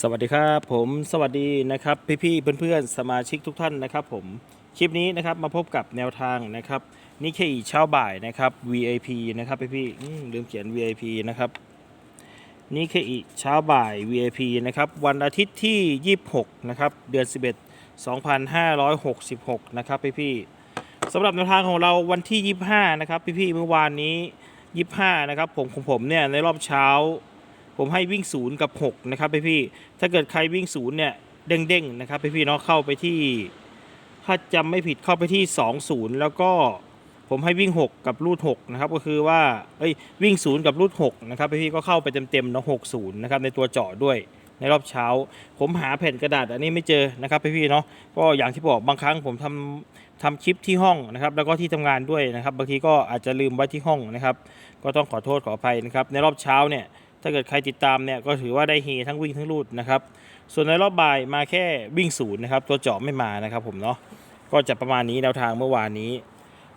สวัสดีครับผมสวัสดีนะครับพี่ๆเพื่อนๆสมาชิกทุกท่านนะครับผมคลิปนี้นะครับมาพบกับแนวทางนะครับนี่แค่อีเช้าบ่ายนะครับ VIP นะครับพี่ๆลืมเขียน VIP นะครับนี่แค่อีเช้าบ่าย VIP นะครับวันอาทิตย์ที่ 26นะครับเดือน 11 2566นะครับพี่ๆสำหรับแนวทางของเราวันที่ 25นะครับพี่ๆเมื่อวานนี้ 25นะครับผมของผมเนี่ยในรอบเช้า ผมให้วิ่งศูนย์กับ6นะครับพี่พี่ ถ้าเกิดใครวิ่งศูนย์เนี่ยเด้งๆนะครับพี่พี่เนาะเข้าไปที่ ถ้าจำไม่ผิดเข้าไปที่ 20 แล้วก็ผมให้วิ่ง 6 กับรูด6นะครับก็คือว่าเอ้ยวิ่งศูนย์กับรูด6นะครับพี่พี่ก็เข้าไปเต็มๆเนาะ60นะครับในตัวเจาะด้วยในรอบเช้า ผมหาแผ่นกระดาษอันนี้ไม่เจอนะครับพี่พี่ๆเนาะก็อย่างที่บอกบางครั้งผมทำทำคลิปที่ห้องนะครับ แล้วก็ที่ทำงานด้วยนะครับ บางทีก็อาจจะลืมไว้ที่ห้องนะครับ ก็ต้องขอโทษขออภัยนะครับ ในรอบเช้าเนี่ย ถ้าเกิดใครติดตามเนี่ยก็ถือว่าได้เฮทั้งวิ่งทั้งรูดนะครับ ส่วนในรอบบ่ายมาแค่วิ่งศูนย์นะครับ ตัวเจาะไม่มานะครับผมเนาะ ก็จะประมาณนี้แนวทางเมื่อวานนี้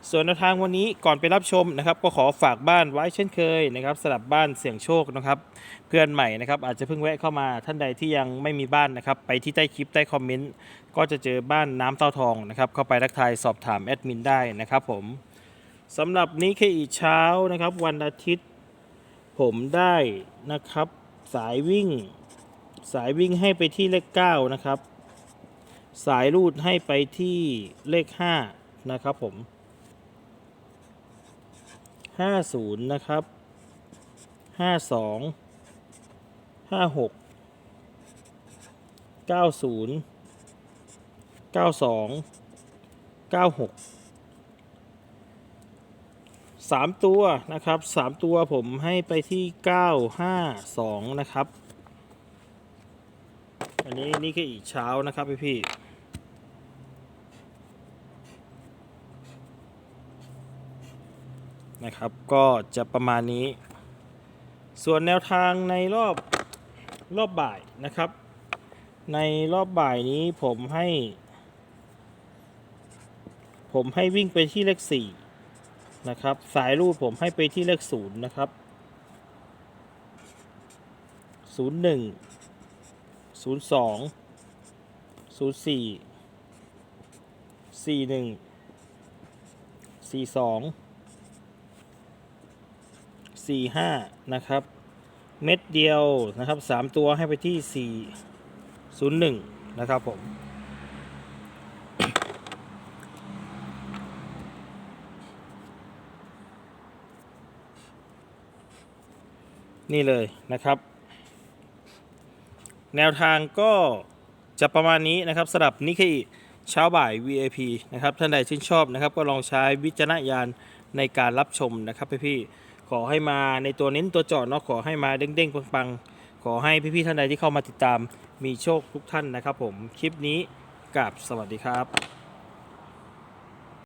ส่วนแนวทางวันนี้ก่อนไปรับชมนะครับ ก็ขอฝากบ้านไว้เช่นเคยนะครับสลับบ้านเสี่ยงโชคนะครับ เพื่อนใหม่นะครับอาจจะเพิ่งแวะเข้ามาท่านใดที่ยังไม่มีบ้านนะครับไปที่ใต้คลิปใต้คอมเมนต์ก็จะเจอบ้านน้ำเต้าทองนะครับเข้าไปทักทายสอบถามแอดมินได้นะครับผมสำหรับนี้แค่อีกเช้านะครับวันอาทิตย์ ผมได้นะครับ สายวิ่ง สายวิ่งให้ไปที่เลข 9 นะครับ สายรูดให้ไปที่เลข 5 นะครับผม 50 นะครับ 52 56 90 92 96 สามตัวนะครับสามตัวผมให้ไปที่เก้าห้าสองนะครับ อันนี้นี่แค่อีกเช้านะครับพี่พี่นะครับ ก็จะประมาณนี้ ส่วนแนวทางในรอบรอบบ่ายนะครับ ในรอบบ่ายนี้ผมให้ ผมให้วิ่งไปที่เลขสี่ นะครับ สายรูดผมให้ไปที่เลขศูนย์นะครับศูนย์หนึ่งศูนย์สองศูนย์สี่สี่หนึ่งสี่สองสี่ห้านะครับ เม็ดเดียวนะครับสามตัวให้ไปที่สี่ศูนย์หนึ่งนะครับผม นี่เลยนะครับ แนวทางก็จะประมาณนี้นะครับสำหรับนิเคอิเช้าบ่าย VIP นะครับท่านใดชื่นชอบนะครับ ก็ลองใช้วิจารณญาณในการรับชมนะครับพี่ๆขอให้มาในตัวเน้นตัวจอดเนาะขอให้มาเด้งๆปังๆ ขอให้พี่ๆท่านใดที่เข้ามาติดตามมีโชคทุกท่านนะครับผมคลิปนี้กับสวัสดีครับ